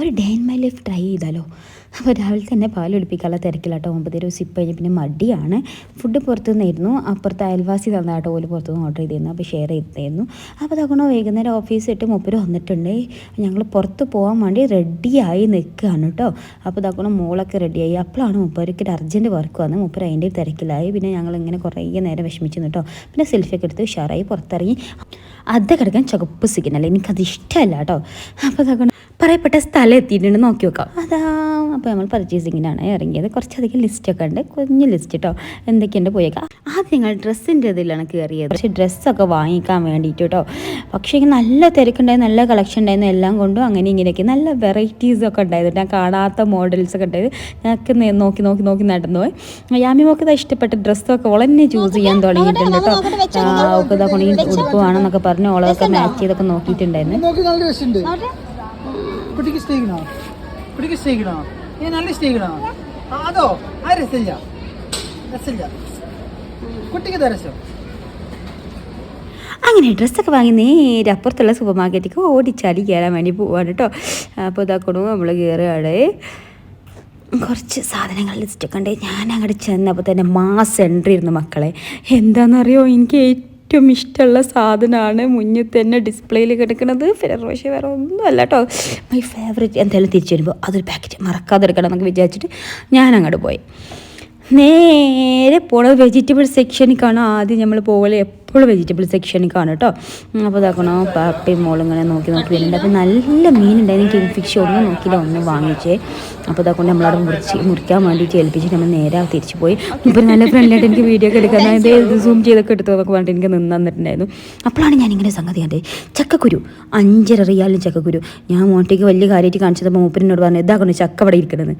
ഒരു day in my life try ചെയ്താലോ? അപ്പോൾ രാവിലെ തന്നെ പാലൊടിപ്പിക്കാനുള്ള തിരക്കിലാട്ടോ. ഒമ്പതര സിപ്പ് കഴിഞ്ഞ് പിന്നെ മടിയാണ്. ഫുഡ് പുറത്തു നിന്നായിരുന്നു അപ്പുറത്ത് അയൽവാസി തന്നതാട്ടോ ഓൽ പുറത്തുനിന്ന് ഓർഡർ ചെയ്തിരുന്നു അപ്പോൾ ഷെയർ ചെയ്തിരുന്നു അപ്പോൾ തകണോ വൈകുന്നേരം ഓഫീസ് ഇട്ട് മുപ്പര് വന്നിട്ടുണ്ട്. ഞങ്ങൾ പുറത്ത് പോകാൻ വേണ്ടി റെഡിയായി നിൽക്കുകയാണ് കേട്ടോ അപ്പോൾ ഇതാക്കണ മോളൊക്കെ റെഡിയായി അപ്പോഴാണ് മുപ്പർക്ക് ഒരു അർജന്റ് വർക്ക് വന്ന് മുപ്പര് അതിന്റെ തിരക്കിലായി. പിന്നെ ഞങ്ങൾ ഇങ്ങനെ കുറേ നേരം വിഷമിച്ചു കേട്ടോ പിന്നെ സെൽഫിയൊക്കെ എടുത്ത് ഉഷാറായി പുറത്തിറങ്ങി. അത് കിടക്കാൻ ചുവപ്പ് സിഗ്നൽ എനിക്കത് ഇഷ്ടമല്ല കേട്ടോ. അപ്പോൾ അതൊക്കെ പറയപ്പെട്ട സ്ഥലം എത്തിയിട്ടുണ്ട്. നോക്കി വെക്കാം. അതാ അപ്പോൾ നമ്മൾ പർച്ചേസിങ്ങിനാണ് ഇറങ്ങിയത്. കുറച്ചധികം ലിസ്റ്റൊക്കെ ഉണ്ട്. കുഞ്ഞ് ലിസ്റ്റ് കേട്ടോ എന്തൊക്കെയുണ്ട് പോയേക്കാം. ആദ്യം നിങ്ങൾ ഡ്രസ്സിന്റെ ഇതിലാണ് കയറിയത് പക്ഷേ ഡ്രസ്സൊക്കെ വാങ്ങിക്കാൻ വേണ്ടിയിട്ട് കേട്ടോ പക്ഷേ നല്ല തിരക്കുണ്ടായിരുന്നു നല്ല കളക്ഷൻ ഉണ്ടായിരുന്നു എല്ലാം കൊണ്ടും അങ്ങനെ ഇങ്ങനെയൊക്കെ നല്ല വെറൈറ്റീസൊക്കെ ഉണ്ടായിരുന്നു ഞാൻ കാണാത്ത മോഡൽസൊക്കെ ഉണ്ടായത്. ഞങ്ങൾക്ക് നോക്കി നോക്കി നോക്കി നടന്നു പോയി. യാമി മോക്ക് ഇതാ ഇഷ്ടപ്പെട്ട ഡ്രസ്സൊക്കെ ഓളെന്നെ ചൂസ് ചെയ്യാൻ തുടങ്ങിയിട്ടുണ്ട് കേട്ടോ ഉടുപ്പ് വേണമെന്നൊക്കെ പറഞ്ഞ് ഓളൊക്കെ മാച്ച് ചെയ്തൊക്കെ നോക്കിയിട്ടുണ്ടായിരുന്നു. അതോ? ആ കുട്ടിക്ക് അങ്ങനെ ഡ്രസ്സൊക്കെ വാങ്ങി നേരെ അപ്പുറത്തുള്ള സൂപ്പർ മാർക്കറ്റിലേക്ക് ഓടിച്ചാടി കയറാൻ വേണ്ടി പോവാണ് കേട്ടോ അപ്പോൾ ഇതാക്കണു നമ്മൾ കയറുകയാണ് കുറച്ച് സാധനങ്ങൾ ലിസ്റ്റൊക്കെ ഉണ്ട്. ഞാൻ അങ്ങോട്ട് ചെന്നപ്പോൾ തന്നെ മാസ് എൻട്രി ഇരുന്നു മക്കളെ. എന്താണെന്നറിയോ എനിക്ക് ഏറ്റവും ഇഷ്ടമുള്ള സാധനമാണ് മുന്നിൽ തന്നെ ഡിസ്പ്ലേയിൽ കിടക്കുന്നത്. ഫെറോഷ വേറെ ഒന്നും അല്ല കേട്ടോ. മൈ ഫേവറേറ്റ് എന്തായാലും തിരിച്ചു വരുമ്പോൾ അതൊരു പാക്കറ്റ് മറക്കാതെ എടുക്കണം എന്നൊക്കെ വിചാരിച്ചിട്ട് ഞാൻ അങ്ങോട്ട് പോയി. നേരെ പോണത് വെജിറ്റബിൾ സെക്ഷനിക്കാണ് ആദ്യം നമ്മൾ പോകൽ. എപ്പോഴും വെജിറ്റബിൾ സെക്ഷനിക്കാണ് കേട്ടോ അപ്പോൾ ഇതാക്കണോ പാപ്പയും മോളും ഇങ്ങനെ നോക്കി നോക്കി വരുന്നുണ്ട്. അപ്പോൾ നല്ല മീനുണ്ടായിരുന്നു കിങ് ഫിഷ് ഒന്നും നോക്കിയില്ല ഒന്നും വാങ്ങിച്ചേ. അപ്പോൾ ഇതാക്കൊണ്ട് നമ്മളവിടെ മുറിച്ച് മുറിക്കാൻ വേണ്ടിയിട്ട് ഏൽപ്പിച്ചിട്ട് നമ്മൾ നേരെ തിരിച്ചു പോയി. ഇപ്പോൾ നല്ല ഫ്രണ്ട്ലായിട്ട് എനിക്ക് വീഡിയോ ഒക്കെ എടുക്കാൻ അതായത് സൂം ചെയ്തൊക്കെ എടുത്തു എന്നൊക്കെ പറഞ്ഞിട്ട് എനിക്ക് നിന്ന് തന്നിട്ടുണ്ടായിരുന്നു. അപ്പോഴാണ് ഞാനിങ്ങനെ സംഗതി കണ്ടത് ചക്കക്കുരു അഞ്ചര റിയാലും ചക്കക്കുരു. ഞാൻ മോട്ടേക്ക് വലിയ കാര്യമായിട്ട് കാണിച്ചപ്പോൾ മൂപ്പരിനോട് പറഞ്ഞു ഇതാക്കണം ചക്ക അവിടെ ഇരിക്കണത്.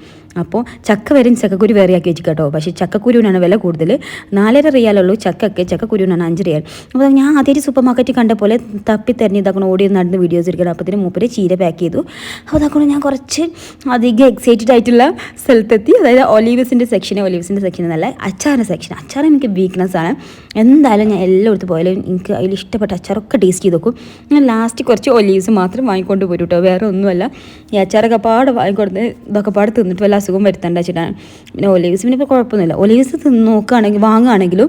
അപ്പോൾ ചക്ക വരും ചക്കക്കുരു വേറെ ആക്കി വെച്ച് കേട്ടോ പക്ഷേ ചക്കക്കുരുവിനാണ് വില കൂടുതൽ നാലര റിയാലുള്ളൂ ചക്കക്ക്. ചക്കക്കുരുവിനാണ് അഞ്ച് റിയാൽ. അപ്പോൾ ഞാൻ ആദ്യമായിട്ട് സൂപ്പർ മാർക്കറ്റിൽ കണ്ട പോലെ തപ്പി തെരഞ്ഞ് ഇതാക്കണം ഓടി നടന്ന് വീഡിയോസ് എടുക്കണം അപ്പത്തിന് മൂപ്പര് ചീര പാക്ക് ചെയ്തു. അപ്പോൾ അതാക്കണം ഞാൻ കുറച്ച് അധികം എക്സൈറ്റഡ് ആയിട്ടുള്ള സ്ഥലത്തെത്തി. അതായത് ഒലീവ്സിന്റെ സെക്ഷൻ ഒലീവ്സിന്റെ സെക്ഷൻ എന്നല്ല അച്ചാറിന്റെ സെക്ഷൻ അച്ചാർ എനിക്ക് വീക്ക്നെസ് ആണ്. എന്തായാലും ഞാൻ എല്ലായിടത്തും പോയാലും എനിക്ക് അതിൽ ഇഷ്ടപ്പെട്ട അച്ചാറൊക്കെ ടേസ്റ്റ് ചെയ്ത് നോക്കും. ഞാൻ ലാസ്റ്റ് കുറച്ച് ഒലീവ്സ് മാത്രം വാങ്ങിക്കൊണ്ട് പോരും കേട്ടോ വേറെ ഒന്നുമല്ല. ഈ അച്ചാറൊക്കെ പാട് വാങ്ങിക്കൊടുത്ത് ഇതൊക്കെ പാട് തിന്നിട്ട് വല്ല അസുഖം വരുത്തേണ്ട വെച്ചിട്ടാണ് പിന്നെ ഒലീവ്സ് പിന്നെ ഇപ്പോൾ കുഴപ്പമൊന്നുമില്ല. ഒലീവ്സ് തിന്ന് നോക്കുകയാണെങ്കിൽ വാങ്ങുകയാണെങ്കിലും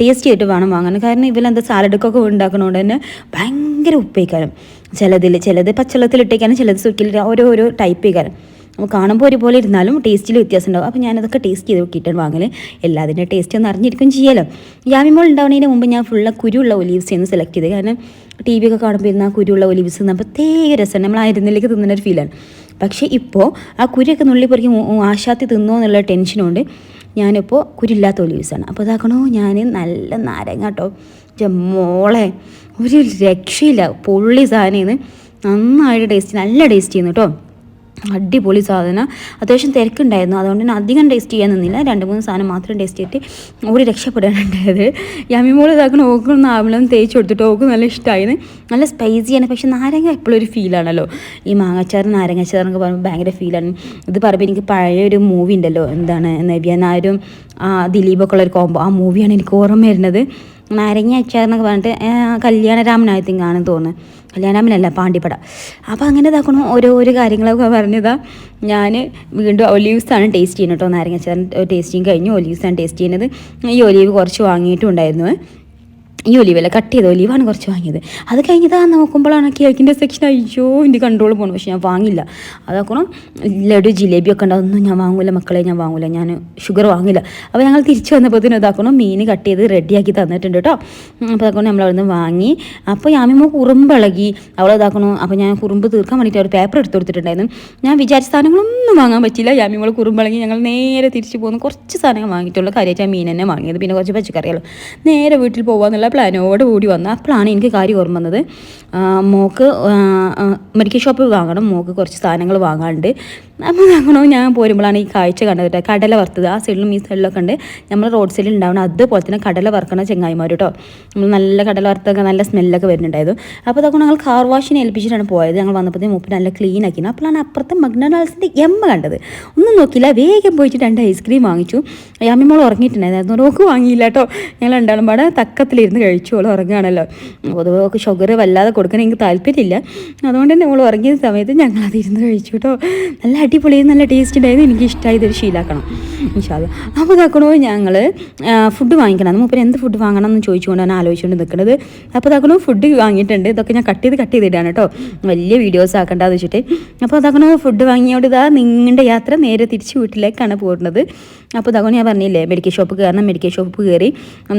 ടേസ്റ്റ് ചെയ്തിട്ട് വേണം വാങ്ങാൻ. കാരണം ഇവലെന്താ സാലഡൊക്കെ ഉണ്ടാക്കണോണ്ട് തന്നെ ഭയങ്കര ഉപ്പേക്കാരം. ചിലതിൽ ചിലത് പച്ചവെള്ളത്തിലിട്ടേക്കാനും ചിലത് സുക്കിൽ ഓരോരോ ഓരോ ടൈപ്പ് ചെയ്ക്കാനും അപ്പോൾ കാണുമ്പോൾ ഒരുപോലെ ഇരുന്നാലും ടേസ്റ്റിൽ വ്യത്യാസം ഉണ്ടാവും അപ്പോൾ ഞാനതൊക്കെ ടേസ്റ്റ് ചെയ്ത് നോക്കിയിട്ടാണ് വാങ്ങൽ എല്ലാത്തിന്റെ ടേസ്റ്റ് ഒന്ന് അറിഞ്ഞിരിക്കും ചെയ്യാലോ. യാമിമോൾ ഉണ്ടാവുന്നതിന് മുമ്പ് ഞാൻ ഫുള്ള കുരുള്ള ഒലീവ്സ് എന്ന് സെലക്ട് ചെയ്ത്. കാരണം ടി വി ഒക്കെ കാണുമ്പോൾ ഇരുന്ന ആ കുരുള്ള ഒലീവ്സ് എന്ന് പ്രത്യേക രസമാണ് നമ്മൾ ആ ഇരുന്നിലേക്ക് തിന്നുന്ന ഒരു ഫീലാണ് പക്ഷേ ഇപ്പോൾ ആ കുരിയൊക്കെ നുള്ളി പൊറുക്കി ആശാത്തി തിന്നോ എന്നുള്ള ടെൻഷനുണ്ട് ഞാനിപ്പോൾ കുരില്ലാത്ത ഒലീവ്സാണ് അപ്പോൾ ഇതാക്കണോ? ഞാൻ നല്ല നാരങ്ങ കേട്ടോ മോളെ ഒരു രക്ഷയില്ല. പൊള്ളി സാധനം നന്നായിട്ട് ടേസ്റ്റ് നല്ല ടേസ്റ്റ് ചെയ്യുന്നു കേട്ടോ അടിപൊളി സാധനം. അത്യാവശ്യം തിരക്കുണ്ടായിരുന്നു. അതുകൊണ്ട് തന്നെ അധികം ടേസ്റ്റ് ചെയ്യാൻ നിന്നില്ല. രണ്ട് മൂന്ന് സാധനം മാത്രം ടേസ്റ്റ് ചെയ്തിട്ട് ഓടി രക്ഷപ്പെടാനുണ്ടായത്. യമ്മിമോൾ ഇതാക്കണം ഓക്കൊന്ന് ആവണം തേച്ച് കൊടുത്തിട്ട് ഓക്ക് നല്ല ഇഷ്ടമായിരുന്നു നല്ല സ്പൈസിയാണ് പക്ഷെ നാരങ്ങ എപ്പോഴും ഒരു ഫീലാണല്ലോ ഈ മാങ്ങാച്ചാറ് നാരങ്ങാച്ചാർ എന്നൊക്കെ പറയുമ്പോൾ ഭയങ്കര ഫീലാണ് ഇത് പറയുമ്പോൾ എനിക്ക് പഴയ ഒരു മൂവി ഉണ്ടല്ലോ. എന്താണ് നവ്യനാരും ആ ദിലീപൊക്കെ ഉള്ള ഒരു കോമ്പോ ആ മൂവിയാണ് എനിക്ക് ഓർമ്മ വരുന്നത്. നാരങ്ങ അച്ചാർ എന്നൊക്കെ പറഞ്ഞിട്ട് ആ, കല്യാണരാമനായത്തിങ് ആണെന്ന് തോന്നുന്നു. കല്യാണരാമനല്ല പാണ്ടിപ്പട. അപ്പോൾ അങ്ങനെ ഇതാക്കണം ഓരോ ഓരോ കാര്യങ്ങളൊക്കെ പറഞ്ഞതാ. ഞാൻ വീണ്ടും ഒലീവ്സാണ് ടേസ്റ്റ് ചെയ്യുന്നത് കേട്ടോ നാരങ്ങ അച്ചാർ ടേസ്റ്റിങ് കഴിഞ്ഞു ഒലീവ്സാണ് ടേസ്റ്റ് ചെയ്യുന്നത്. ഈ ഒലീവ് കുറച്ച് വാങ്ങിയിട്ടും ഉണ്ടായിരുന്നു ഈ ഒലിവല്ല കട്ട് ചെയ്ത ഒലിവാണ് കുറച്ച് വാങ്ങിയത്. അത് കഴിഞ്ഞതാ നോക്കുമ്പോഴാണ് കേക്കിന്റെ സെക്ഷൻ അയ്യോ എന്റെ കൺട്രോൾ പോകണം പക്ഷെ ഞാൻ വാങ്ങില്ല. അതാക്കണം ലഡു ജിലേബി ഒക്കെ ഉണ്ട് അതൊന്നും ഞാൻ വാങ്ങില്ല മക്കളെ ഞാൻ വാങ്ങില്ല ഞാൻ ഷുഗർ വാങ്ങില്ല. അപ്പോൾ ഞങ്ങൾ തിരിച്ച് വന്നപ്പോഴത്തേനും ഇതാക്കണം മീൻ കട്ട് ചെയ്ത് റെഡിയാക്കി തന്നിട്ടുണ്ട് കേട്ടോ അപ്പോൾ അതാക്കണം നമ്മൾ അവിടെ നിന്ന് വാങ്ങി അപ്പോൾ യാമിമോ കുറുമ്പിളകി അവൾ ഇതാക്കണു അപ്പോൾ ഞാൻ കുറുമ്പ് തീർക്കാൻ വേണ്ടിയിട്ട് ഒരു പേപ്പർ എടുത്ത് കൊടുത്തിട്ടുണ്ടായിരുന്നു. ഞാൻ വിചാരിച്ച സാധനങ്ങളൊന്നും വാങ്ങാൻ പറ്റില്ല യാമിമോൾ കുറുമ്പിളകി ഞങ്ങൾ നേരെ തിരിച്ചു പോകുന്നു കുറച്ച് സാധനങ്ങൾ വാങ്ങിയിട്ടുള്ളൂ. കാര്യമായിട്ട് മീൻ തന്നെ വാങ്ങിയത്. പിന്നെ കുറച്ച് പച്ചക്കറികളും. നേരെ വീട്ടിൽ പോകാമെന്നുള്ള പ്ലാനോട് കൂടി വന്നു അപ്പോഴാണ് എനിക്ക് കാര്യം ഓർമ്മ വന്നത്. മോക്ക് മെഡിക്കൽ ഷോപ്പിൽ വാങ്ങണം. മോക്ക് കുറച്ച് സാധനങ്ങൾ വാങ്ങാണ്ട് അപ്പോൾ വാങ്ങണോ ഞാൻ പോരുമ്പോഴാണ് ഈ കാഴ്ച കണ്ടത് കടല വറുത്തത്. ആ സൈഡിലും ഈ സൈഡിലൊക്കെ ഉണ്ട്. നമ്മൾ റോഡ് സൈഡിൽ ഉണ്ടാവണം അതുപോലെ തന്നെ കടല വറുക്കണ ചെങ്ങായിമാർ കേട്ടോ. നമ്മൾ നല്ല കടല വറുത്തൊക്കെ നല്ല സ്മെല്ലൊക്കെ വരുന്നുണ്ടായിരുന്നു. അപ്പോൾ അതൊക്കെ ഞങ്ങൾ കാർ വാഷിനെ ഏൽപ്പിച്ചിട്ടാണ് പോയത്. ഞങ്ങൾ വന്നപ്പോഴത്തേക്കും മൂപ്പ് നല്ല ക്ലീൻ ആക്കി അപ്പോഴാണ് അപ്പുറത്തെ മക്ഡൊണാൾഡ്സിന്റെ എമ്മ കണ്ടത്. ഒന്നും നോക്കിയില്ല. വേഗം പോയിട്ട് രണ്ട് ഐസ്ക്രീം വാങ്ങിച്ചു. അമ്മോൾ ഉറങ്ങിയിട്ടുണ്ടായിരുന്നു. നോക്ക് വാങ്ങിയില്ല കേട്ടോ. ഞങ്ങൾ രണ്ടാളും പാടെ തക്കത്തിലിരുന്ന് കഴിച്ചോളൂ ഉറങ്ങുകയാണല്ലോ. പൊതുവെ ഷുഗർ വല്ലാതെ കൊടുക്കാൻ എനിക്ക് താല്പര്യമില്ല. അതുകൊണ്ട് തന്നെ അവൾ ഉറങ്ങിയ സമയത്ത് ഞങ്ങൾ അതിരുന്ന് കഴിച്ചു കേട്ടോ. നല്ല അടിപൊളി നല്ല ടേസ്റ്റ് ഉണ്ടായിരുന്നു. എനിക്ക് ഇഷ്ടമായി ഇതൊരു ശീലാക്കണം. ഇൻഷാല്ല അപ്പോൾ ഇതാക്കണോ ഞങ്ങൾ ഫുഡ് വാങ്ങിക്കണം. മൂപ്പര് എന്ത് ഫുഡ് വാങ്ങണം എന്ന് ചോദിച്ചുകൊണ്ടാണ് ആലോചിച്ചുകൊണ്ട് നിൽക്കുന്നത് അപ്പോൾ ഇതാക്കണോ ഫുഡ് വാങ്ങിയിട്ടുണ്ട്. ഇതൊക്കെ ഞാൻ കട്ട് ചെയ്ത് കട്ട് ചെയ്തിടാണ് കേട്ടോ. വലിയ വീഡിയോസ് ആക്കേണ്ടതെന്ന് വെച്ചിട്ട്. അപ്പോൾ ഇതാക്കണോ ഫുഡ് വാങ്ങിയോണ്ട് ഇതാ നിങ്ങളുടെ യാത്ര നേരെ തിരിച്ച് വീട്ടിലേക്കാണ് പോകുന്നത് അപ്പോൾ ഇതാക്കണോ ഞാൻ പറഞ്ഞില്ലേ മെഡിക്കൽ ഷോപ്പ് കയറണം മെഡിക്കൽ ഷോപ്പ് കയറി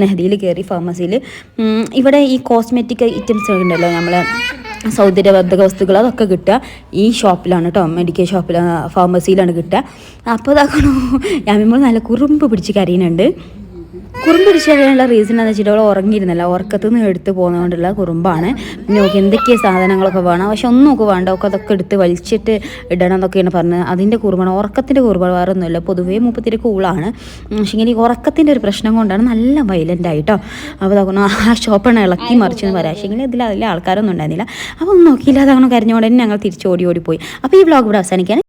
നെഹദിയിൽ കയറി ഫാർമസിയിൽ ഇവിടെ ഈ കോസ്മെറ്റിക് ഐറ്റംസ് ഉണ്ടല്ലോ നമ്മളെ സൗന്ദര്യവർദ്ധക വസ്തുക്കൾ അതൊക്കെ കിട്ടുക. ഈ ഷോപ്പിലാണ് കേട്ടോ മെഡിക്കൽ ഷോപ്പിൽ ഫാർമസിയിലാണ് കിട്ടുക. അപ്പോൾ ഇതാക്കണോ ഞാൻ നമ്മൾ നല്ല കുറുമ്പ് പിടിച്ച് കരയുന്നുണ്ട്. കുറുമ്പ് പിടിച്ചു കഴിയാനുള്ള റീസൺ എന്ന് വെച്ചിട്ട് അവൾ ഉറങ്ങിയിരുന്നല്ല. ഉറക്കത്തു നിന്ന് എടുത്ത് പോകുന്നതുകൊണ്ടുള്ള കുറുമ്പാണ്. പിന്നെ നോക്കി എന്തൊക്കെയാണ് സാധനങ്ങളൊക്കെ വേണം. പക്ഷെ ഒന്നും ഒക്കെ വേണ്ട. ഒക്കെ അതൊക്കെ എടുത്ത് വലിച്ചിട്ട് ഇടണം എന്നൊക്കെയാണ് പറഞ്ഞത് അതിന്റെ കുറുമ്പാണ്. ഉറക്കത്തിന്റെ കുറുമ്പാണ് വേറെ ഒന്നുമില്ല. പൊതുവേ മുപ്പത്തിരി കൂളാണ്. പക്ഷേ ഇങ്ങനെ ഈ ഉറക്കത്തിന്റെ ഒരു പ്രശ്നം കൊണ്ടാണ് നല്ല വയലന്റ് ആയിട്ടോ. അപ്പോൾ അതൊക്കെ ആ ഷോപ്പാണ് ഇളക്കി മറിച്ചെന്ന് പറയാം. പക്ഷേ ഇങ്ങനെ ഇതിൽ അതിലെ ആൾക്കാരൊന്നും ഉണ്ടായിരുന്നില്ല. അപ്പോൾ ഒന്നും നോക്കിയില്ല അതങ്ങനെ കരഞ്ഞുകൊണ്ട് തന്നെ ഞങ്ങൾ തിരിച്ച് ഓടി ഓടി പോയി. അപ്പോൾ ഈ വ്ളോഗ് ഇവിടെ അവസാനിക്കാൻ